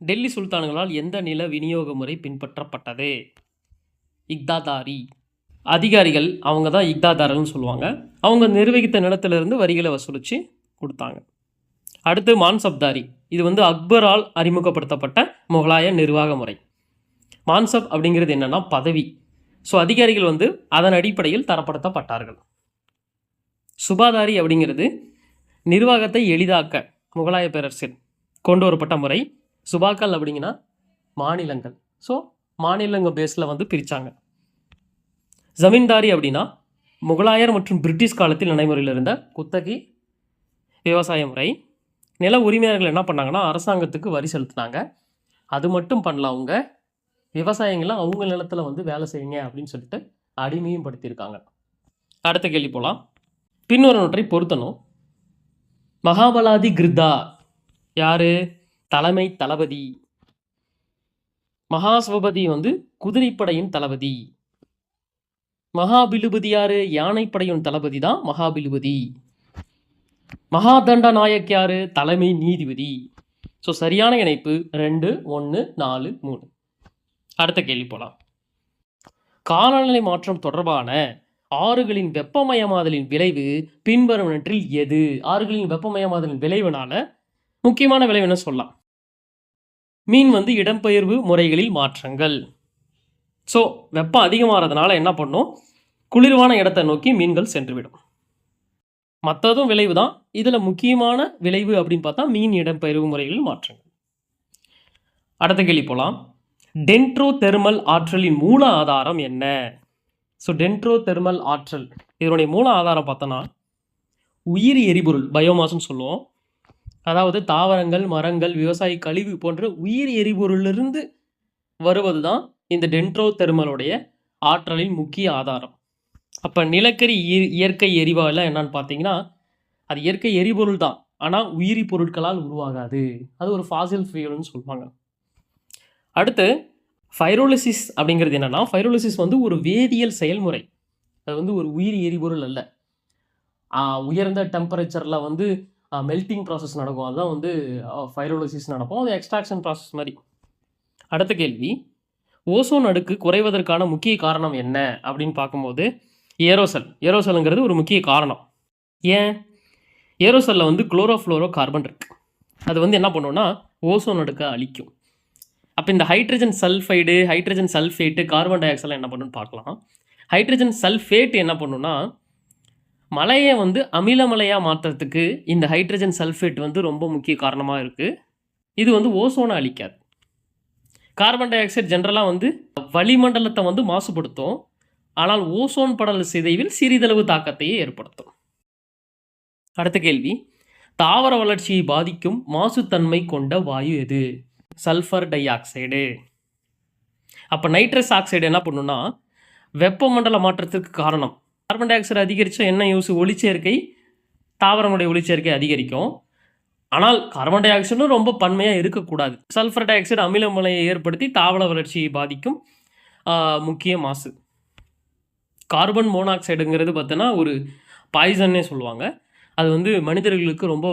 டெல்லி சுல்தான்களால் எந்த நில விநியோக முறை பின்பற்றப்பட்டது? இக்தாதாரி. அதிகாரிகள் அவங்க தான் இக்தாதாரர்னு சொல்லுவாங்க. அவங்க நிர்வகித்த நிலத்திலிருந்து வரிகளை வசூலித்து கொடுத்தாங்க. அடுத்து மான்சப்தாரி. இது வந்து அக்பரால் அறிமுகப்படுத்தப்பட்ட முகலாய நிர்வாக முறை. மான்சப் அப்படிங்கிறது என்னென்னா பதவி. ஸோ அதிகாரிகள் வந்து அதன் அடிப்படையில் தரப்படுத்தப்பட்டார்கள். சுபாதாரி அப்படிங்கிறது நிர்வாகத்தை எளிதாக்க முகலாய பேரரசில் கொண்டு வரப்பட்ட முறை. சுபாக்கள் அப்படிங்கன்னா மாநிலங்கள். ஸோ மாநிலங்கள் பேஸில் வந்து பிரித்தாங்க ஜமீன்தாரி அப்படின்னா முகலாயர் மற்றும் பிரிட்டிஷ் காலத்தில் நடைமுறையில் இருந்த குத்தகை விவசாய முறை. நில உரிமையாளர்கள் என்ன பண்ணாங்கன்னா அரசாங்கத்துக்கு வரி செலுத்தினாங்க. அது மட்டும் பண்ணல அவங்க விவசாயிங்களாம் அவங்க நிலத்தில் வந்து வேலை செய்யுங்க அப்படின்னு சொல்லிட்டு அடிமையும் படுத்தியிருக்காங்க. அடுத்த கேள்வி போகலாம் பின்வருவற்றை பொருத்தணும். மகாபலாதி கிருதா யாரு? தலைமை தளபதி. மகாசிவபதி வந்து குதிரைப்படையின் தளபதி. மகாபிலுபதி யாரு? யானைப்படையின் தளபதி தான் மகாபிலுபதி. மகாதண்ட நாயக் யாரு? தலைமை நீதிபதி. ஸோ சரியான இணைப்பு. ரெண்டு ஒன்று நாலு மூணு. அடுத்த கேள்வி போகலாம் காலநிலை மாற்றம் தொடர்பான ஆறுகளின் வெப்பமயமாதலின் விளைவு பின்வருவனற்றில் எது? ஆறுகளின் வெப்பமயமாதலின் விளைவுனால முக்கியமான விளைவுன்னு சொல்லலாம்? மீன் வந்து இடம்பெயர்வு முறைகளில் மாற்றங்கள். ஸோ வெப்பம் அதிகமாகிறதுனால என்ன பண்ணும்? குளிர்வான இடத்தை நோக்கி மீன்கள் சென்றுவிடும். மற்றதும் விளைவு தான். இதில் முக்கியமான விளைவு அப்படின்னு பார்த்தா மீன் இடம்பெயர்வு முறைகளில் மாற்றங்கள். அடுத்த கேள்வி போகலாம் டென்ட்ரோ தெர்மல் ஆற்றலின் மூல ஆதாரம் என்ன? ஸோ டென்ட்ரோ தெர்மல் ஆற்றல் இதனுடைய மூல ஆதாரம் பார்த்தோன்னா உயிரி எரிபொருள் பயோமாஸ்ன்னு சொல்லுவோம். அதாவது தாவரங்கள் மரங்கள் விவசாய கழிவு போன்ற உயிர் எரிபொருளிலிருந்து வருவது தான் இந்த டென்ட்ரோ தெர்மலுடைய ஆற்றலின் முக்கிய ஆதாரம். அப்போ நிலக்கரி இயற்கை எரிவாயெல்லாம் என்னன்னு பார்த்தீங்கன்னா அது இயற்கை எரிபொருள் தான் ஆனால் உயிரி பொருட்களால் உருவாகாது. அது ஒரு ஃபாசில் ஃபியூல்னு சொல்லுவாங்க. அடுத்து ஃபைரோலிசிஸ் அப்படிங்கிறது என்னென்னா ஃபைரோலிசிஸ் வந்து ஒரு வேதியியல் செயல்முறை. அது வந்து ஒரு உயிரி எரிபொருள் அல்ல. உயர்ந்த டெம்பரேச்சரில் வந்து மெல்ட்டிங் ப்ராசஸ் நடக்கும். அதுதான் வந்து ஃபைரோலோசிஸ் நடக்கும். அது எக்ஸ்ட்ராக்ஷன் ப்ராசஸ் மாதிரி. அடுத்த கேள்வி. ஓசோன் அடுக்கு குறைவதற்கான முக்கிய காரணம் என்ன? அப்படின்னு பார்க்கும்போது ஏரோசல் ஏரோசலுங்கிறது ஒரு முக்கிய காரணம். ஏன்? ஏரோசலில் வந்து குளோரோஃப்ளோரோ கார்பன் இருக்குது அது வந்து என்ன பண்ணுன்னா ஓசோன் அடுக்கை அழிக்கும். அப்போ இந்த hydrogen sulphide hydrogen sulphate carbon di ஆக்சைடெலாம் என்ன பண்ணுன்னு பார்க்கலாம். ஹைட்ரஜன் சல்ஃபேட் என்ன பண்ணுன்னா மலையை வந்து அமிலமலையாக மாற்றுறதுக்கு இந்த ஹைட்ரஜன் சல்ஃபேட் வந்து ரொம்ப முக்கிய காரணமாக இருக்குது இது வந்து ஓசோனை அழிக்காது. கார்பன் டை ஆக்சைடு ஜென்ரலாக வந்து வளிமண்டலத்தை வந்து மாசுபடுத்தும். ஆனால் ஓசோன் படல சிதைவில் சிறிதளவு தாக்கத்தையே ஏற்படுத்தும். அடுத்த கேள்வி. தாவர வளர்ச்சியை பாதிக்கும் மாசுத்தன்மை கொண்ட வாயு எது? சல்ஃபர் டை ஆக்சைடு அப்போ நைட்ரஸ் ஆக்சைடு என்ன பண்ணுன்னா வெப்பமண்டல மாற்றத்திற்கு காரணம் கார்பன் டை ஆக்சைடு அதிகரித்தா என்ன யூஸ் ஒளிச்சேர்க்கை தாவரங்களுடைய ஒளிச்சேர்க்கை அதிகரிக்கும். ஆனால் கார்பன் டை ஆக்சைடும் ரொம்ப பன்மையாக இருக்கக்கூடாது. சல்ஃபர் டை ஆக்சைடு அமிலமலையை ஏற்படுத்தி தாவர வளர்ச்சியை பாதிக்கும் முக்கிய மாசு. கார்பன் மோனாக்சைடுங்கிறது பார்த்தோன்னா ஒரு பாய்சன்னே சொல்லுவாங்க. அது வந்து மனிதர்களுக்கு ரொம்ப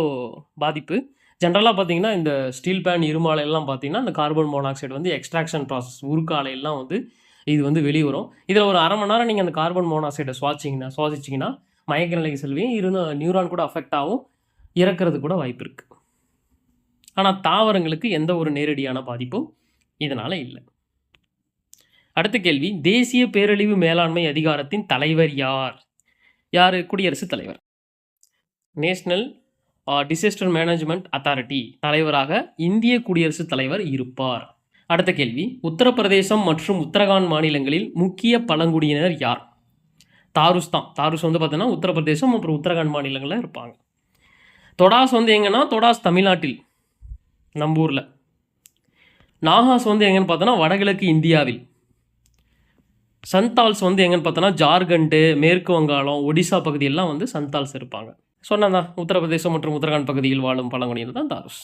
பாதிப்பு. ஜென்ரலாக பார்த்தீங்கன்னா இந்த ஸ்டீல் பேன் இருமாலை எல்லாம் பார்த்தீங்கன்னா இந்த கார்பன் மோனாக்சைடு வந்து எக்ஸ்ட்ராக்ஷன் ப்ராசஸ் உருக்காலையெல்லாம் வந்து இது வந்து வெளியே வரும் இதில் ஒரு அரை மணி நேரம் நீங்கள் அந்த கார்பன் மோனாக்சைடை சுவாச்சிங்கன்னா சுவாசிச்சிங்கன்னா மயக்க நிலைக்கு செல்வியும் இருந்த நியூரான் கூட அஃபெக்ட் ஆகும். இறக்கிறது கூட வாய்ப்பு இருக்குது ஆனால் தாவரங்களுக்கு எந்த ஒரு நேரடியான பாதிப்பும் இதனால் இல்லை. அடுத்த கேள்வி தேசிய பேரழிவு மேலாண்மை அதிகாரத்தின் தலைவர் யார்? யார்? குடியரசுத் தலைவர். நேஷ்னல் டிசாஸ்டர் மேனேஜ்மெண்ட் அத்தாரிட்டி தலைவராக இந்திய குடியரசுத் தலைவர் இருப்பார். அடுத்த கேள்வி. உத்தரப்பிரதேசம் மற்றும் உத்தரகாண்ட் மாநிலங்களில் முக்கிய பழங்குடியினர் யார்? தாருஸ் தான். தாருஸ் வந்து பார்த்தீங்கன்னா உத்தரப்பிரதேசம் அப்புறம் உத்தரகாண்ட் மாநிலங்களில் இருப்பாங்க. தொடாஸ் வந்து எங்கன்னா தொடாஸ் தமிழ்நாட்டில் நம்பூரில் நாகாஸ் வந்து எங்கன்னு பார்த்தோன்னா வடகிழக்கு இந்தியாவில். சந்தால்ஸ் வந்து எங்கன்னு பார்த்தோன்னா ஜார்க்கண்டு மேற்கு வங்காளம் ஒடிசா பகுதியெல்லாம் வந்து சந்தால்ஸ் இருப்பாங்க. சொன்னதான் உத்தரப்பிரதேசம் மற்றும் உத்தரகாண்ட் பகுதியில் வாழும் பழங்குடியினர் தான் தாருஸ்.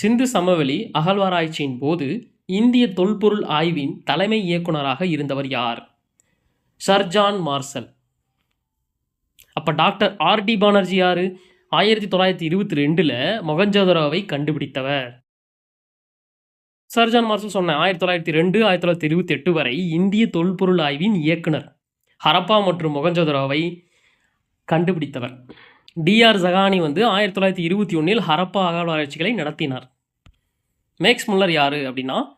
சிந்து சமவெளி அகழ்வாராய்ச்சியின் போது இந்திய தொல்பொருள் ஆய்வின் தலைமை இயக்குனராக இருந்தவர் யார்? Sir John Marshall. அப்போ டாக்டர் ஆர்டி பானர்ஜி யார்? ஆயிரத்தி தொள்ளாயிரத்தி இருபத்தி ரெண்டில் மொகஞ்சோதரோவை கண்டுபிடித்தவர். சர்ஜான் மார்சல் சொன்னேன் ஆயிரத்தி தொள்ளாயிரத்தி ரெண்டு ஆயிரத்தி தொள்ளாயிரத்தி இருபத்தி எட்டு வரை இந்திய தொல்பொருள் ஆய்வின் இயக்குனர் ஹரப்பா மற்றும் மொகஞ்சோதரோவை கண்டுபிடித்தவர். டிஆர் ஜகானி வந்து ஆயிரத்தி தொள்ளாயிரத்தி இருபத்தி ஒன்றில் ஹரப்பா அகழ்வாராய்ச்சிகளை நடத்தினார். மேக்ஸ் முல்லர் யார் அப்படின்னா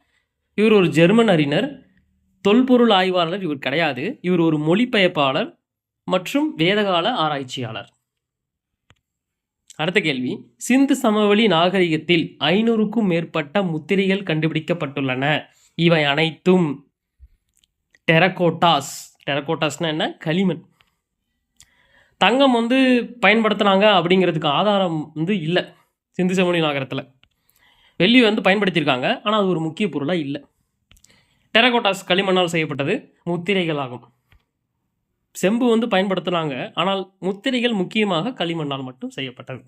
இவர் ஒரு ஜெர்மன் அறிஞர் தொல்பொருள் ஆய்வாளர் இவர் கிடையாது. இவர் ஒரு மொழிபெயர்ப்பாளர் மற்றும் வேதகால ஆராய்ச்சியாளர். அடுத்த கேள்வி. சிந்து சமவெளி நாகரிகத்தில் ஐநூறுக்கும் மேற்பட்ட முத்திரைகள் கண்டுபிடிக்கப்பட்டுள்ளன. இவை அனைத்தும் டெரகோட்டாஸ். டெரகோட்டாஸ்னால் என்ன? களிமண். தங்கம் வந்து பயன்படுத்தினாங்க அப்படிங்கிறதுக்கு ஆதாரம் வந்து இல்லை. சிந்து சமவெளி நாகரத்தில். வெள்ளி வந்து பயன்படுத்தியிருக்காங்க. ஆனால் அது ஒரு முக்கிய பொருளாக இல்லை. டெரகோட்டாஸ் களிமண்ணால் செய்யப்பட்டது முத்திரைகள் ஆகும் செம்பு வந்து பயன்படுத்துனாங்க. ஆனால் முத்திரைகள் முக்கியமாக களிமண்ணால் மட்டும் செய்யப்பட்டது.